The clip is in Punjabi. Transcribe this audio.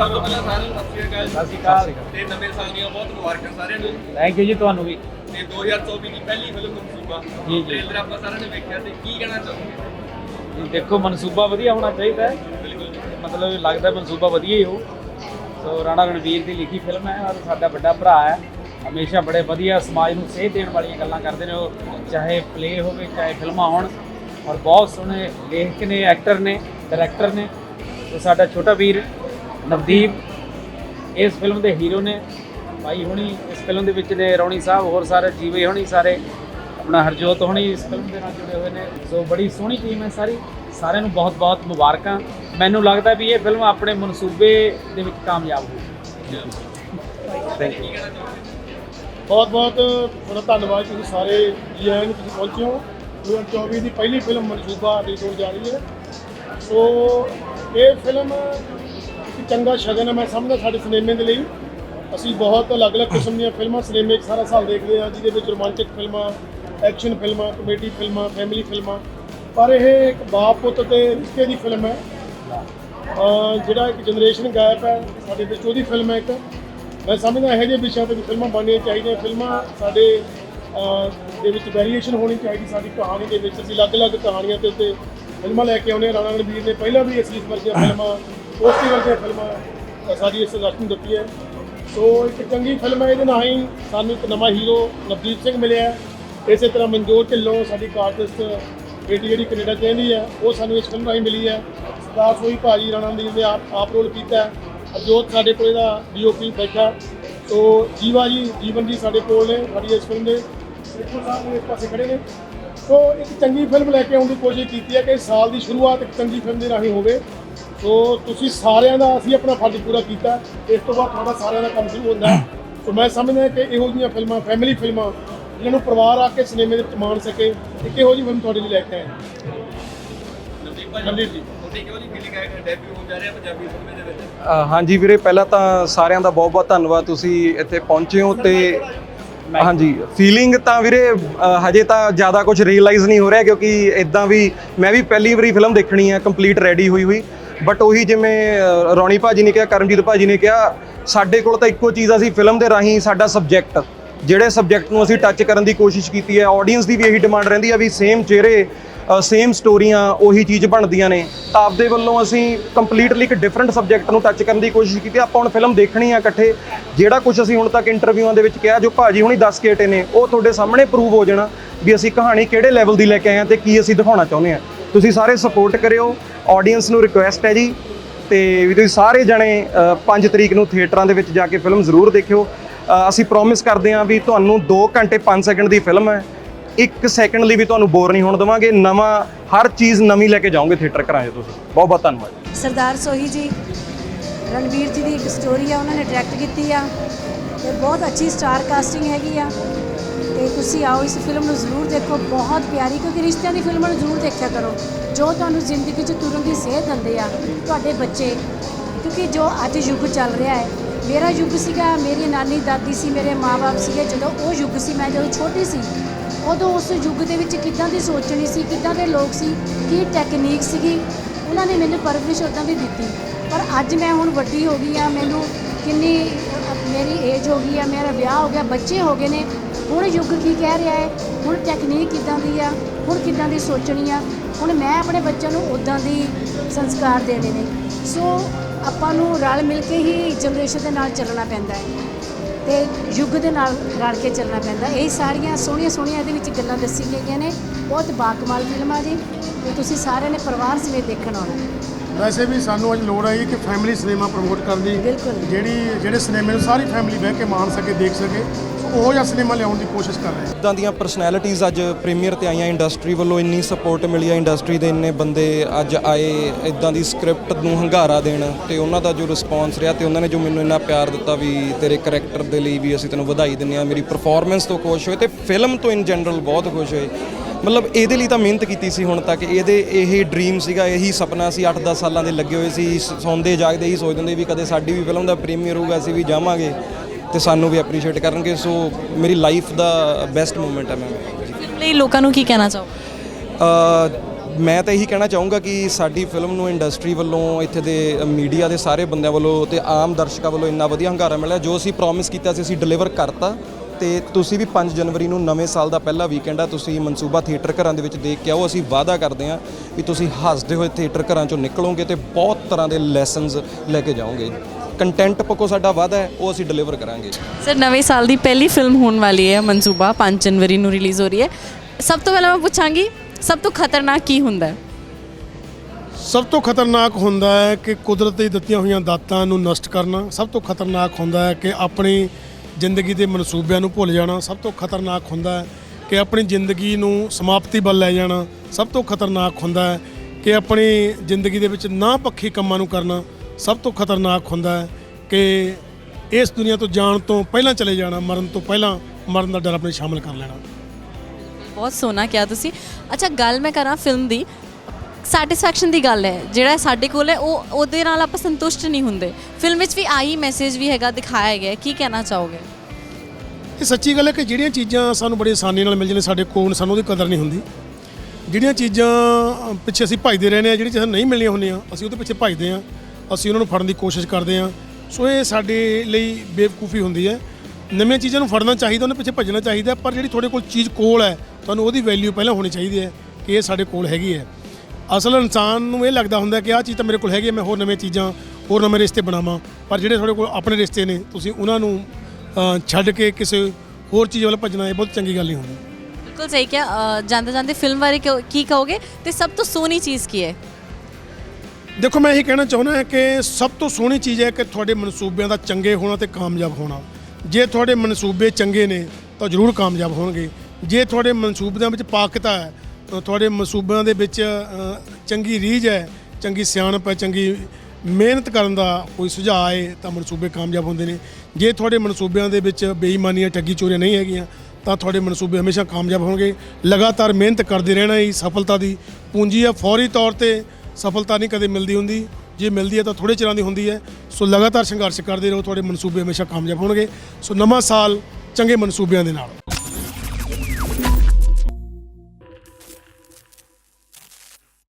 ਸਭ ਤੋਂ ਪਹਿਲਾਂ ਸਾਰਿਆਂ ਨੂੰ ਸਤਿ ਸ਼੍ਰੀ ਅਕਾਲ ਸਤਿ ਸ਼੍ਰੀ ਅਕਾਲ। ਤੇ ਨਵੇਂ ਸਾਲ ਦੀਆਂ ਬਹੁਤ ਮੁਬਾਰਕਾਂ ਸਾਰਿਆਂ ਨੂੰ। ਥੈਂਕ ਯੂ ਜੀ ਤੁਹਾਨੂੰ ਵੀ। ਤੇ 2024 ਦੀ ਪਹਿਲੀ ਫਿਲਮ ਮਨਸੂਬਾ। ਜੀ, ਜੀ। ਟ੍ਰੇਲਰ ਆਪਾਂ ਸਾਰਿਆਂ ਨੇ ਵੇਖਿਆ ਤੇ ਕੀ ਕਹਿਣਾ ਚਾਹੋਗੇ? ਜੀ ਦੇਖੋ ਮਨਸੂਬਾ ਵਧੀਆ ਹੋਣਾ ਚਾਹੀਦਾ ਹੈ। ਮਤਲਬ ਲੱਗਦਾ ਮਨਸੂਬਾ ਵਧੀਆ ਹੀ ਹੋ। ਸੋ ਰਾਣਾ ਰਣਵੀਰ ਦੀ ਲਿਖੀ ਫਿਲਮ ਹੈ ਔਰ ਸਾਡਾ ਵੱਡਾ ਭਰਾ ਹੈ। ਹਮੇਸ਼ਾ ਬੜੇ ਵਧੀਆ ਸਮਾਜ ਨੂੰ ਸੇਧ ਦੇਣ ਵਾਲੀਆਂ ਗੱਲਾਂ ਕਰਦੇ ਨੇ ਉਹ ਚਾਹੇ ਪਲੇ ਹੋਵੇ ਚਾਹੇ ਫਿਲਮਾਂ ਹੋਣ। ਔਰ ਬਹੁਤ ਸੋਹਣੇ ਲੇਖਕ ਨੇ ਐਕਟਰ ਨੇ ਡਾਇਰੈਕਟਰ ਨੇ। ਸੋ ਸਾਡਾ ਛੋਟਾ ਵੀਰ ਨਵਦੀਪ, ਇਸ ਫਿਲਮ ਦੇ ਹੀਰੋ ਨੇ ਭਾਈ ਹੁਣੀ, ਇਸ ਫਿਲਮ ਦੇ ਵਿੱਚ ਨੇ ਰੌਣੀ ਸਾਹਿਬ, ਹੋਰ ਸਾਰੇ ਜੀਵੇ ਹੁਣੀ ਸਾਰੇ, ਆਪਣਾ ਹਰਜੋਤ ਹੁਣੀ ਇਸ ਫਿਲਮ ਦੇ ਨਾਲ ਜੁੜੇ ਹੋਏ ਨੇ। ਸੋ ਬੜੀ ਸੋਹਣੀ ਟੀਮ ਹੈ ਸਾਰੀ। ਸਾਰਿਆਂ ਨੂੰ ਬਹੁਤ-ਬਹੁਤ ਮੁਬਾਰਕਾਂ। ਮੈਨੂੰ ਲੱਗਦਾ ਵੀ ਇਹ ਫਿਲਮ ਆਪਣੇ ਮਨਸੂਬੇ ਦੇ ਵਿੱਚ ਕਾਮਯਾਬ ਹੋਊਗੀ। ਥੈਂਕ ਯੂ ਬਹੁਤ ਬਹੁਤ ਤੁਹਾਡਾ ਧੰਨਵਾਦ ਤੁਸੀਂ ਸਾਰੇ ਜੀ ਆਇਆਂ ਨੂੰ ਤੁਸੀਂ ਪਹੁੰਚੇ ਹੋ। 2024 ਦੀ ਪਹਿਲੀ ਫਿਲਮ ਮਨਸੂਬਾ ਰਿਲੀਜ਼ ਹੋਣ ਜਾ ਰਹੀ ਹੈ। ਸੋ ਇਹ ਫਿਲਮ ਚੰਗਾ ਸ਼ਗਨ ਹੈ, ਮੈਂ ਸਮਝਦਾ ਸਾਡੇ ਸਿਨੇਮੇ ਦੇ ਲਈ। ਅਸੀਂ ਬਹੁਤ ਅਲੱਗ-ਅਲੱਗ ਕਿਸਮ ਦੀਆਂ ਫਿਲਮਾਂ ਸਿਨੇਮੇ 'ਚ ਸਾਰਾ ਸਾਲ ਦੇਖਦੇ ਹਾਂ, ਜਿਹਦੇ ਵਿੱਚ ਰੋਮਾਂਟਿਕ ਫਿਲਮਾਂ, ਐਕਸ਼ਨ ਫਿਲਮਾਂ, ਕਮੇਡੀ ਫਿਲਮਾਂ, ਫੈਮਿਲੀ ਫਿਲਮਾਂ। ਪਰ ਇਹ ਇੱਕ ਬਾਪ ਪੁੱਤ ਤੇ ਰਿਸ਼ਤੇ ਦੀ ਫਿਲਮ ਹੈ। ਜਿਹੜਾ ਇੱਕ ਜਨਰੇਸ਼ਨ ਗੈਪ ਹੈ, ਸਾਡੇ ਵਿੱਚ ਉਹਦੀ ਫਿਲਮ ਹੈ ਇੱਕ। ਮੈਂ ਸਮਝਦਾ ਇਹੋ ਜਿਹੇ ਵਿਸ਼ਿਆਂ ਤੇ ਵੀ ਫਿਲਮਾਂ ਬਣਨੀਆਂ ਚਾਹੀਦੀਆਂ। ਫਿਲਮਾਂ ਸਾਡੇ ਦੇ ਵਿੱਚ ਵੈਰੀਏਸ਼ਨ ਹੋਣੀ ਚਾਹੀਦੀ, ਸਾਡੀ ਕਹਾਣੀ ਦੇ ਵਿੱਚ। ਅਸੀਂ ਅਲੱਗ-ਅਲੱਗ ਕਹਾਣੀਆਂ ਤੇ ਉੱਤੇ ਫਿਲਮਾਂ ਲੈ ਕੇ ਆਉਂਦੇ ਹਾਂ। ਰਾਣਾ ਰਣਵੀਰ ਨੇ ਪਹਿਲਾਂ ਵੀ ਅਸੀਂ ਇਸ ਵਰਗੀਆਂ ਫਿਲਮਾਂ ਪੋਸਟੀ ਵਰਗੀਆਂ ਫਿਲਮਾਂ ਅਹ, ਸਾਡੀ ਇਸ ਰਸਮ ਦਿੱਤੀ ਹੈ। ਸੋ ਇੱਕ ਚੰਗੀ ਫਿਲਮ ਹੈ ਇਹਦੇ ਨਾਲ ਹੀ ਸਾਨੂੰ ਇੱਕ ਨਵਾਂ ਹੀਰੋ ਨਵਦੀਪ ਸਿੰਘ ਮਿਲਿਆ ਇਸੇ ਤਰ੍ਹਾਂ ਮਨਜੋਤ ਢਿੱਲੋਂ ਸਾਡੀ ਕਾਰਟਿਸਟ ਬੇਟੀ ਜਿਹੜੀ ਕੈਨੇਡਾ ਚਾਹੁੰਦੀ ਹੈ ਉਹ ਸਾਨੂੰ ਇਸ ਫਿਲਮ ਰਾਹੀਂ ਮਿਲੀ ਹੈ। ਸਰਦਾਰ ਸੋਈ ਭਾਜੀ ਰਾਣਾ ਦੀ ਨੇ ਆਪ ਆਪ ਰੋਲ ਕੀਤਾ ਹੈ। ਅਜੋਤ ਸਾਡੇ ਕੋਲ ਇਹਦਾ ਡੀਓਪੀ ਬੈਠਾ ਸੋ ਜੀਵਾ ਜੀ ਜੀਵਨ ਜੀ ਸਾਡੇ ਕੋਲ ਨੇ ਸਾਡੀ ਇਸ ਫਿਲਮ ਦੇ। ਸੇਖੋ ਸਾਹਿਬ ਨੇ ਇੱਕ ਪਾਸੇ ਖੜੇ ਨੇ। ਸੋ ਇੱਕ ਚੰਗੀ ਫਿਲਮ ਲੈ ਕੇ ਆਉਣ ਦੀ ਕੋਸ਼ਿਸ਼ ਕੀਤੀ ਹੈ ਕਿ ਸਾਲ ਦੀ ਸ਼ੁਰੂਆਤ ਇੱਕ ਚੰਗੀ ਫਿਲਮ ਦੇ ਰਾਹੀਂ ਹੋਵੇ। ਸੋ ਤੁਸੀਂ ਸਾਰਿਆਂ ਦਾ ਅਸੀਂ ਆਪਣਾ ਫਰਜ਼ ਪੂਰਾ ਕੀਤਾ। ਇਸ ਤੋਂ ਬਾਅਦ ਤੁਹਾਡਾ ਸਾਰਿਆਂ ਦਾ ਕੰਮ ਸ਼ੁਰੂ ਹੁੰਦਾ ਹੈ। ਸੋ ਮੈਂ ਸਮਝਦਾ ਕਿ ਇਹੋ ਜਿਹੀਆਂ ਫਿਲਮਾਂ ਫੈਮਿਲੀ ਫਿਲਮਾਂ ਜਿਹਨਾਂ ਨੂੰ ਪਰਿਵਾਰ ਆ ਕੇ ਸਿਨੇਮੇ ਦੇ ਵਿੱਚ ਮਾਣ ਸਕੇ ਇੱਕ ਇਹੋ ਜਿਹੀ ਫਿਲਮ ਤੁਹਾਡੇ ਲਈ ਲੈ ਕੇ ਆਏ। ਨਵਦੀਪ ਜੀ। ਹਾਂਜੀ ਵੀਰੇ ਪਹਿਲਾਂ ਤਾਂ ਸਾਰਿਆਂ ਦਾ ਬਹੁਤ-ਬਹੁਤ ਧੰਨਵਾਦ। ਤੁਸੀਂ ਇੱਥੇ ਪਹੁੰਚੇ ਹੋ ਤੇ ਹਾਂਜੀ। ਫੀਲਿੰਗ ਤਾਂ ਵੀਰੇ ਅ, ਹਜੇ ਤਾਂ ਜ਼ਿਆਦਾ ਕੁਝ ਰੀਅਲਾਈਜ਼ ਨਹੀਂ ਹੋ ਰਿਹਾ ਕਿਉਂਕਿ ਇਦਾਂ ਵੀ ਮੈਂ ਵੀ ਪਹਿਲੀ ਵਾਰੀ ਫਿਲਮ ਦੇਖਣੀ ਹੈ ਕੰਪਲੀਟ ਰੈਡੀ ਹੋਈ ਹੋਈ। ਬਟ ਉਹੀ ਜਿਵੇਂ ਅ, ਰੌਣੀ ਭਾਜੀ ਨੇ ਕਿਹਾ ਕਰਮਜੀਤ ਭਾਜੀ ਨੇ ਕਿਹਾ ਸਾਡੇ ਕੋਲ ਤਾਂ ਇੱਕੋ ਚੀਜ਼ ਆ ਸੀ ਫਿਲਮ ਦੇ ਰਾਹੀਂ ਸਾਡਾ ਸਬਜੈਕਟ ਜਿਹੜੇ ਸਬਜੈਕਟ ਨੂੰ ਅਸੀਂ ਟੱਚ ਕਰਨ ਦੀ ਕੋਸ਼ਿਸ਼ ਕੀਤੀ ਹੈ ਆਡੀਅנס ਦੀ ਵੀ ਇਹੀ ਡਿਮਾਂਡ ਰਹਿੰਦੀ ਆ ਵੀ ਸੇਮ ਚਿਹਰੇ ਸੇਮ ਸਟੋਰੀਆਂ ਉਹੀ ਚੀਜ਼ ਬਣਦੀਆਂ ਨੇ। ਤਾਂ ਆਪਦੇ ਵੱਲੋਂ ਅਸੀਂ ਕੰਪਲੀਟਲੀ ਇੱਕ ਡਿਫਰੈਂਟ ਸਬਜੈਕਟ ਨੂੰ ਟੱਚ ਕਰਨ ਦੀ ਕੋਸ਼ਿਸ਼ ਕੀਤੀ। ਆਪਾਂ ਹੁਣ ਫਿਲਮ ਦੇਖਣੀ ਆ ਇਕੱਠੇ। ਜਿਹੜਾ ਕੁਝ ਅਸੀਂ ਹੁਣ ਤੱਕ ਇੰਟਰਵਿਊਆਂ ਦੇ ਵਿੱਚ ਕਿਹਾ, ਜੋ ਭਾਜੀ ਹੁਣੀ ਦੱਸ ਕੇ ਹਟੇ ਨੇ, ਉਹ ਤੁਹਾਡੇ ਸਾਹਮਣੇ ਪ੍ਰੂਵ ਹੋ ਜਾਣਾ ਵੀ ਅਸੀਂ ਕਹਾਣੀ ਕਿਹੜੇ ਲੈਵਲ ਦੀ ਲੈ ਕੇ ਆਏ ਹਾਂ ਤੇ ਕੀ ਅਸੀਂ ਦਿਖਾਉਣਾ ਚਾਹੁੰਦੇ ਹਾਂ ਤੁਸੀਂ ਸਾਰੇ ਸਪੋਰਟ ਕਰਿਓ। ਆਡੀਅנס ਨੂੰ ਰਿਕੁਐਸਟ ਹੈ ਜੀ। ਤੇ ਵੀ ਤੁਸੀਂ ਸਾਰੇ ਜਣੇ 5 ਤਰੀਕ ਨੂੰ ਥੀਏਟਰਾਂ ਦੇ ਵਿੱਚ ਜਾ ਕੇ ਫਿਲਮ ਜ਼ਰੂਰ ਦੇਖਿਓ। ਅਸੀਂ ਪ੍ਰੋਮਿਸ ਕਰਦੇ ਹਾਂ ਵੀ ਤੁਹਾਨੂੰ 2 ਘੰਟੇ 5 ਸੈਕਿੰਡ ਦੀ ਫਿਲਮ ਹੈ। ਇੱਕ ਸੈਕਿੰਡ ਲਈ ਵੀ ਤੁਹਾਨੂੰ ਬੋਰ ਨਹੀਂ ਹੋਣ ਦਵਾਂਗੇ। ਨਵਾਂ ਹਰ ਚੀਜ਼ ਨਵੀਂ ਲੈ ਕੇ ਜਾਓਗੇ ਥੀਏਟਰ ਘਰਾਂ ਤੁਸੀਂ। ਬਹੁਤ ਬਹੁਤ ਧੰਨਵਾਦ। ਸਰਦਾਰ ਸੋਹੀ ਜੀ, ਰਣਵੀਰ ਜੀ ਦੀ ਇੱਕ ਸਟੋਰੀ ਆ, ਉਹਨਾਂ ਨੇ ਡਾਇਰੈਕਟ ਕੀਤੀ ਆ। ਤੇ ਬਹੁਤ ਅੱਛੀ ਸਟਾਰ ਕਾਸਟਿੰਗ ਹੈਗੀ ਆ। ਤੇ ਤੁਸੀਂ ਆਓ ਇਸ ਫਿਲਮ ਨੂੰ ਜ਼ਰੂਰ ਦੇਖੋ, ਬਹੁਤ ਪਿਆਰੀ, ਕਿਉਂਕਿ ਰਿਸ਼ਤਿਆਂ ਦੀ ਫਿਲਮਾਂ ਨੂੰ ਜ਼ਰੂਰ ਦੇਖਿਆ ਕਰੋ। ਜੋ ਤੁਹਾਨੂੰ ਜ਼ਿੰਦਗੀ 'ਚ ਤੁਰਨ ਦੀ ਸੇਧ ਦਿੰਦੇ ਆ, ਤੁਹਾਡੇ ਬੱਚੇ। ਕਿਉਂਕਿ ਜੋ ਅੱਜ ਯੁੱਗ ਚੱਲ ਰਿਹਾ ਹੈ, ਮੇਰਾ ਯੁੱਗ ਸੀਗਾ, ਮੇਰੀ ਨਾਨੀ ਦਾਦੀ ਸੀ, ਮੇਰੇ ਮਾਪੇ ਸੀਗੇ, ਜਦੋਂ ਉਹ ਯੁੱਗ ਸੀ, ਮੈਂ ਜਦੋਂ ਛੋਟੀ ਸੀ ਉਦੋਂ ਉਸ ਯੁੱਗ ਦੇ ਵਿੱਚ ਕਿੱਦਾਂ ਦੀ ਸੋਚਣੀ ਸੀ, ਕਿੱਦਾਂ ਦੇ ਲੋਕ ਸੀ, ਕੀ ਟੈਕਨੀਕ ਸੀਗੀ, ਉਹਨਾਂ ਨੇ ਮੈਨੂੰ ਪਰਵਰਿਸ਼ ਉਦਾਂ ਦੀ ਦਿੱਤੀ। ਪਰ ਅੱਜ ਮੈਂ ਹੁਣ ਵੱਡੀ ਹੋ ਗਈ ਆ ਮੈਨੂੰ ਕਿੰਨੀ, ਮੇਰੀ ਏਜ ਹੋ ਗਈ ਆ ਮੇਰਾ ਵਿਆਹ ਹੋ ਗਿਆ, ਬੱਚੇ ਹੋ ਗਏ ਨੇ, ਹੁਣ ਯੁੱਗ ਕੀ ਕਹਿ ਰਿਹਾ ਹੈ, ਹੁਣ ਟੈਕਨੀਕ ਕਿੱਦਾਂ ਦੀ ਆ, ਹੁਣ ਕਿੱਦਾਂ ਦੀ ਸੋਚਣੀ ਆ, ਹੁਣ ਮੈਂ ਆਪਣੇ ਬੱਚਿਆਂ ਨੂੰ ਉਦਾਂ ਦੀ ਸੰਸਕਾਰ ਦੇਣੇ ਨੇ। ਸੋ ਆਪਾਂ ਨੂੰ ਰਲ ਮਿਲ ਕੇ ਹੀ ਜਨਰੇਸ਼ਨ ਦੇ ਨਾਲ ਚੱਲਣਾ ਪੈਂਦਾ ਹੈ। ਤੇ ਯੁੱਗ ਦੇ ਨਾਲ ਰਲ ਕੇ ਚੱਲਣਾ ਪੈਂਦਾ। ਇਹ ਸਾਰੀਆਂ ਸੋਹਣੀਆਂ ਸੋਹਣੀਆਂ ਇਹਦੇ ਵਿੱਚ ਗੱਲਾਂ ਦੱਸੀ ਗਈਆਂ ਨੇ। ਬਹੁਤ ਬਾਕਮਾਲ ਫਿਲਮਾਂ ਜੀ। ਤੇ ਤੁਸੀਂ ਸਾਰਿਆਂ ਨੇ ਪਰਿਵਾਰ ਸਮੇਤ ਦੇਖਣ ਆਉਣਾ। ਵੈਸੇ ਵੀ ਸਾਨੂੰ ਅੱਜ ਲੋੜ ਆਈ ਕਿ ਫੈਮਿਲੀ ਸਿਨੇਮਾ ਪ੍ਰਮੋਟ ਕਰਨ ਦੀ। ਬਿਲਕੁਲ। ਜਿਹੜੀ ਜਿਹੜੇ ਸਿਨੇਮੇ ਨੂੰ ਸਾਰੀ ਫੈਮਿਲੀ ਬਹਿ ਕੇ ਮਾਣ ਸਕੇ ਦੇਖ ਸਕੇ। ਉਹ ਜਿਹਾ ਸਿਨੇਮਾ ਲਿਆਉਣ ਦੀ ਕੋਸ਼ਿਸ਼ ਕਰ ਰਹੇ ਹਾਂ ਇਦਾਂ ਦੀਆਂ ਪਰਸਨੈਲਿਟੀਜ਼ ਅੱਜ ਪ੍ਰੀਮੀਅਰ ਤੇ ਆਈਆਂ ਇੰਡਸਟਰੀ ਵੱਲੋਂ ਇੰਨੀ ਸਪੋਰਟ ਮਿਲੀ ਆ ਇੰਡਸਟਰੀ ਦੇ, ਇੰਨੇ ਬੰਦੇ ਅੱਜ ਆਏ ਇਦਾਂ ਦੀ ਸਕ੍ਰਿਪਟ ਨੂੰ ਹੰਗਾਰਾ ਦੇਣ ਤੇ ਉਹਨਾਂ ਦਾ ਜੋ ਰਿਸਪੌਂਸ ਰਿਹਾ ਤੇ ਉਹਨਾਂ ਨੇ ਜੋ ਮੈਨੂੰ ਇੰਨਾ ਪਿਆਰ ਦਿੱਤਾ ਵੀ ਤੇਰੇ ਕਰੈਕਟਰ ਦੇ ਲਈ ਵੀ ਅਸੀਂ ਤੈਨੂੰ ਵਧਾਈ ਦਿੰਦੇ ਆ ਮੇਰੀ ਪਰਫਾਰਮੈਂਸ ਤੋਂ ਖੁਸ਼ ਹੋਏ ਤੇ ਫਿਲਮ ਤੋਂ ਇਨ ਜਨਰਲ ਬਹੁਤ ਖੁਸ਼ ਹੋਏ। ਮਤਲਬ ਇਹਦੇ ਲਈ ਤਾਂ ਮਿਹਨਤ ਕੀਤੀ ਸੀ ਹੁਣ ਤੱਕ, ਇਹਦੇ ਇਹ ਡ੍ਰੀਮ ਸੀਗਾ, ਇਹੀ ਸੁਪਨਾ ਸੀ 8-10 ਸਾਲਾਂ ਦੇ ਲੱਗੇ ਹੋਏ ਸੀ ਸੌਂਦੇ ਜਾਗਦੇ ਹੀ ਸੋਚਦੇ ਹੁੰਦੇ ਵੀ ਕਦੇ ਸਾਡੀ ਵੀ ਫਿਲਮ ਦਾ ਪ੍ਰੀਮੀਅਰ ਹੋਊਗਾ, ਅਸੀਂ ਵੀ ਜਾਵਾਂਗੇ। ਤੇ ਸਾਨੂੰ ਵੀ ਐਪਰੀਸ਼ੀਏਟ ਕਰਨਗੇ ਸੋ ਮੇਰੀ ਲਾਈਫ ਦਾ ਬੈਸਟ ਮੂਮੈਂਟ ਹੈ ਮੈਂ ਫਿਲਮ ਲਈ ਲੋਕਾਂ ਨੂੰ ਕੀ ਕਹਿਣਾ ਚਾਹੋ? ਮੈਂ ਤਾਂ ਇਹੀ ਕਹਿਣਾ ਚਾਹੂੰਗਾ ਕਿ ਸਾਡੀ ਫਿਲਮ ਨੂੰ ਇੰਡਸਟਰੀ ਵੱਲੋਂ ਇੱਥੇ ਦੇ ਮੀਡੀਆ ਦੇ ਸਾਰੇ ਬੰਦਿਆਂ ਵੱਲੋਂ ਤੇ ਆਮ ਦਰਸ਼ਕਾਂ ਵੱਲੋਂ ਇੰਨਾ ਵਧੀਆ ਹੰਗਾਰਾ ਮਿਲਿਆ ਜੋ ਅਸੀਂ ਪ੍ਰੋਮਿਸ ਕੀਤਾ ਸੀ ਅਸੀਂ ਡਿਲੀਵਰ ਕਰਤਾ। ਤੇ ਤੁਸੀਂ ਵੀ 5 ਜਨਵਰੀ ਨੂੰ ਨਵੇਂ ਸਾਲ ਦਾ ਪਹਿਲਾ ਵੀਕਐਂਡ ਆ ਤੁਸੀਂ ਮਨਸੂਬਾ ਥੀਏਟਰ ਘਰਾਂ ਦੇ ਵਿੱਚ ਦੇਖ ਕੇ ਆਓ ਅਸੀਂ ਵਾਅਦਾ ਕਰਦੇ ਹਾਂ ਵੀ ਤੁਸੀਂ ਹੱਸਦੇ ਹੋਏ ਥੀਏਟਰ ਘਰਾਂ ਚੋਂ ਨਿਕਲੋਗੇ ਤੇ ਬਹੁਤ ਤਰ੍ਹਾਂ ਦੇ ਲੈਸਨਸ ਲੈ ਕੇ ਜਾਓਗੇ। ਕੰਟੈਂਟ ਪੱਕੋ ਸਾਡਾ ਵਾਅਦਾ ਹੈ ਉਹ ਅਸੀਂ ਡਿਲੀਵਰ ਕਰਾਂਗੇ। ਸਰ ਨਵੇਂ ਸਾਲ ਦੀ ਪਹਿਲੀ ਫਿਲਮ ਹੋਣ ਵਾਲੀ ਹੈ ਮਨਸੂਬਾ 5 ਜਨਵਰੀ ਨੂੰ ਰਿਲੀਜ਼ ਹੋ ਰਹੀ ਹੈ। ਸਭ ਤੋਂ ਪਹਿਲਾਂ ਮੈਂ ਪੁੱਛਾਂਗੀ ਸਭ ਤੋਂ ਖਤਰਨਾਕ ਕੀ ਹੁੰਦਾ ਹੈ? ਸਭ ਤੋਂ ਖਤਰਨਾਕ ਹੁੰਦਾ ਹੈ ਕਿ ਕੁਦਰਤ ਦੀ ਦਿੱਤੀਆਂ ਹੋਈਆਂ ਦਾਤਾਂ ਨੂੰ ਨਸ਼ਟ ਕਰਨਾ ਸਭ ਤੋਂ ਖਤਰਨਾਕ ਹੁੰਦਾ ਹੈ ਕਿ ਆਪਣੀ ਜ਼ਿੰਦਗੀ ਦੇ ਮਨਸੂਬਿਆਂ ਨੂੰ ਭੁੱਲ ਜਾਣਾ ਸਭ ਤੋਂ ਖਤਰਨਾਕ ਹੁੰਦਾ ਹੈ ਕਿ ਆਪਣੀ ਜ਼ਿੰਦਗੀ ਨੂੰ ਸਮਾਪਤੀ ਵੱਲ ਲੈ ਜਾਣਾ ਸਭ ਤੋਂ ਖਤਰਨਾਕ ਹੁੰਦਾ ਹੈ ਕਿ ਆਪਣੀ ਜ਼ਿੰਦਗੀ ਦੇ ਵਿੱਚ ਨਾ ਪੱਖੀ ਕੰਮਾਂ ਨੂੰ ਕਰਨਾ ਸਭ ਤੋਂ ਖਤਰਨਾਕ ਹੁੰਦਾ ਹੈ ਕਿ ਇਸ ਦੁਨੀਆ ਤੋਂ ਜਾਣ ਤੋਂ ਪਹਿਲਾਂ ਚਲੇ ਜਾਣਾ ਮਰਨ ਤੋਂ ਪਹਿਲਾਂ ਮਰਨ ਦਾ ਡਰ ਆਪਣੇ ਸ਼ਾਮਲ ਕਰ ਲੈਣਾ। ਬਹੁਤ ਸੋਹਣਾ ਕਿਹਾ ਤੁਸੀਂ। ਅੱਛਾ ਗੱਲ ਮੈਂ ਕਰਾਂ ਫਿਲਮ ਦੀ। ਸੈਟੀਸਫੈਕਸ਼ਨ ਦੀ ਗੱਲ ਹੈ ਜਿਹੜਾ ਸਾਡੇ ਕੋਲ ਹੈ ਉਹ ਉਹਦੇ ਨਾਲ ਆਪਾਂ ਸੰਤੁਸ਼ਟ ਨਹੀਂ ਹੁੰਦੇ। ਫਿਲਮ ਵਿੱਚ ਵੀ ਆਈ ਮੈਸੇਜ ਵੀ ਹੈਗਾ ਦਿਖਾਇਆ ਗਿਆ। ਕੀ ਕਹਿਣਾ ਚਾਹੋਗੇ? ਇਹ ਸੱਚੀ ਗੱਲ ਹੈ ਕਿ ਜਿਹੜੀਆਂ ਚੀਜ਼ਾਂ ਸਾਨੂੰ ਬੜੀ ਆਸਾਨੀ ਨਾਲ ਮਿਲ ਜਾਂਦੀਆਂ ਸਾਡੇ ਕੋਲ ਸਾਨੂੰ ਉਹਦੀ ਕਦਰ ਨਹੀਂ ਹੁੰਦੀ। ਜਿਹੜੀਆਂ ਚੀਜ਼ਾਂ ਪਿੱਛੇ ਅਸੀਂ ਭੱਜਦੇ ਰਹਿੰਦੇ ਆ ਜਿਹੜੀਆਂ ਚੀਜ਼ਾਂ ਨਹੀਂ ਮਿਲਣੀਆਂ ਹੁੰਦੀਆਂ ਅਸੀਂ ਉਹਦੇ ਪਿੱਛੇ ਭੱਜਦੇ ਆ ਅਸੀਂ ਉਹਨਾਂ ਨੂੰ ਫੜਨ ਦੀ ਕੋਸ਼ਿਸ਼ ਕਰਦੇ ਹਾਂ। ਸੋ ਇਹ ਸਾਡੇ ਲਈ ਬੇਵਕੂਫੀ ਹੁੰਦੀ ਹੈ। ਨਵੀਆਂ ਚੀਜ਼ਾਂ ਨੂੰ ਫੜਨਾ ਚਾਹੀਦਾ ਉਹਨਾਂ ਪਿੱਛੇ ਭੱਜਣਾ ਚਾਹੀਦਾ ਪਰ ਜਿਹੜੀ ਤੁਹਾਡੇ ਕੋਲ ਚੀਜ਼ ਕੋਲ ਹੈ, ਤੁਹਾਨੂੰ ਉਹਦੀ ਵੈਲਿਊ ਪਹਿਲਾਂ ਹੋਣੀ ਚਾਹੀਦੀ ਹੈ ਕਿ ਇਹ ਸਾਡੇ ਕੋਲ ਹੈਗੀ ਹੈ। ਅਸਲ ਇਨਸਾਨ ਨੂੰ ਇਹ ਲੱਗਦਾ ਹੁੰਦਾ ਕਿ ਆਹ ਚੀਜ਼ ਤਾਂ ਮੇਰੇ ਕੋਲ ਹੈਗੀ ਹੈ, ਮੈਂ ਹੋਰ ਨਵੀਆਂ ਚੀਜ਼ਾਂ, ਹੋਰ ਨਵੇਂ ਰਿਸ਼ਤੇ ਬਣਾਵਾਂ। ਪਰ ਜਿਹੜੇ ਤੁਹਾਡੇ ਕੋਲ ਆਪਣੇ ਰਿਸ਼ਤੇ ਨੇ, ਤੁਸੀਂ ਉਹਨਾਂ ਨੂੰ ਛੱਡ ਕੇ ਕਿਸੇ ਹੋਰ ਚੀਜ਼ ਵੱਲ ਭੱਜਣਾ, ਇਹ ਬਹੁਤ ਚੰਗੀ ਗੱਲ ਨਹੀਂ ਹੁੰਦੀ। ਬਿਲਕੁਲ ਸਹੀ ਕਿਹਾ। ਜਾਂਦੇ ਜਾਂਦੇ ਫਿਲਮ ਬਾਰੇ ਕਿਉਂ- ਕੀ ਕਹੋਗੇ? ਤੇ ਸਭ ਤੋਂ ਸੋਹਣੀ ਚੀਜ਼ ਕੀ ਹੈ? ਦੇਖੋ, ਮੈਂ ਇਹ ਕਹਿਣਾ ਚਾਹੁੰਦਾ ਕਿ ਸਭ ਤੋਂ ਸੋਹਣੀ ਚੀਜ਼ ਹੈ ਕਿ ਤੁਹਾਡੇ ਮਨਸੂਬਿਆਂ ਦਾ ਚੰਗੇ ਹੋਣਾ ਤੇ ਕਾਮਯਾਬ ਹੋਣਾ। ਜੇ ਤੁਹਾਡੇ ਮਨਸੂਬੇ ਚੰਗੇ ਨੇ, ਤਾਂ ਜ਼ਰੂਰ ਕਾਮਯਾਬ ਹੋਣਗੇ। ਜੇ ਤੁਹਾਡੇ ਮਨਸੂਬਿਆਂ ਵਿੱਚ ਪਾਕਤਾ ਹੈ, ਤਾਂ ਤੁਹਾਡੇ ਮਨਸੂਬਿਆਂ ਦੇ ਵਿੱਚ ਚੰਗੀ ਰੀਝ ਹੈ, ਚੰਗੀ ਸਿਆਣਪ ਹੈ, ਚੰਗੀ ਮਿਹਨਤ ਕਰਨ ਦਾ ਕੋਈ ਸੁਝਾਅ ਹੈ ਤਾਂ ਮਨਸੂਬੇ ਕਾਮਯਾਬ ਹੁੰਦੇ ਨੇ। ਜੇ ਤੁਹਾਡੇ ਮਨਸੂਬਿਆਂ ਦੇ ਵਿੱਚ ਬੇਈਮਾਨੀਆਂ ਠੱਗੀ ਚੋਰੀਆਂ ਨਹੀਂ ਹੈਗੀਆਂ, ਤਾਂ ਤੁਹਾਡੇ ਮਨਸੂਬੇ ਹਮੇਸ਼ਾ ਕਾਮਯਾਬ ਹੋਣਗੇ। ਲਗਾਤਾਰ ਮਿਹਨਤ ਕਰਦੇ ਰਹਿਣਾ ਹੀ ਸਫਲਤਾ ਦੀ ਪੂੰਜੀ ਹੈ। ਫੌਰੀ ਤੌਰ ਤੇ ਸਫਲਤਾ ਨਹੀਂ ਕਦੇ ਮਿਲਦੀ ਹੁੰਦੀ। ਜੇ ਮਿਲਦੀ ਹੈ ਤਾਂ ਥੋੜੇ ਚਿਰਾਂ ਦੀ ਹੁੰਦੀ ਹੈ। ਸੋ ਲਗਾਤਾਰ ਸੰਘਰਸ਼ ਕਰਦੇ ਰਹੋ, ਤੁਹਾਡੇ ਮਨਸੂਬੇ ਹਮੇਸ਼ਾ ਕਾਮਯਾਬ ਹੋਣਗੇ। ਸੋ ਨਵਾਂ ਸਾਲ ਚੰਗੇ ਮਨਸੂਬਿਆਂ ਦੇ ਨਾਲ।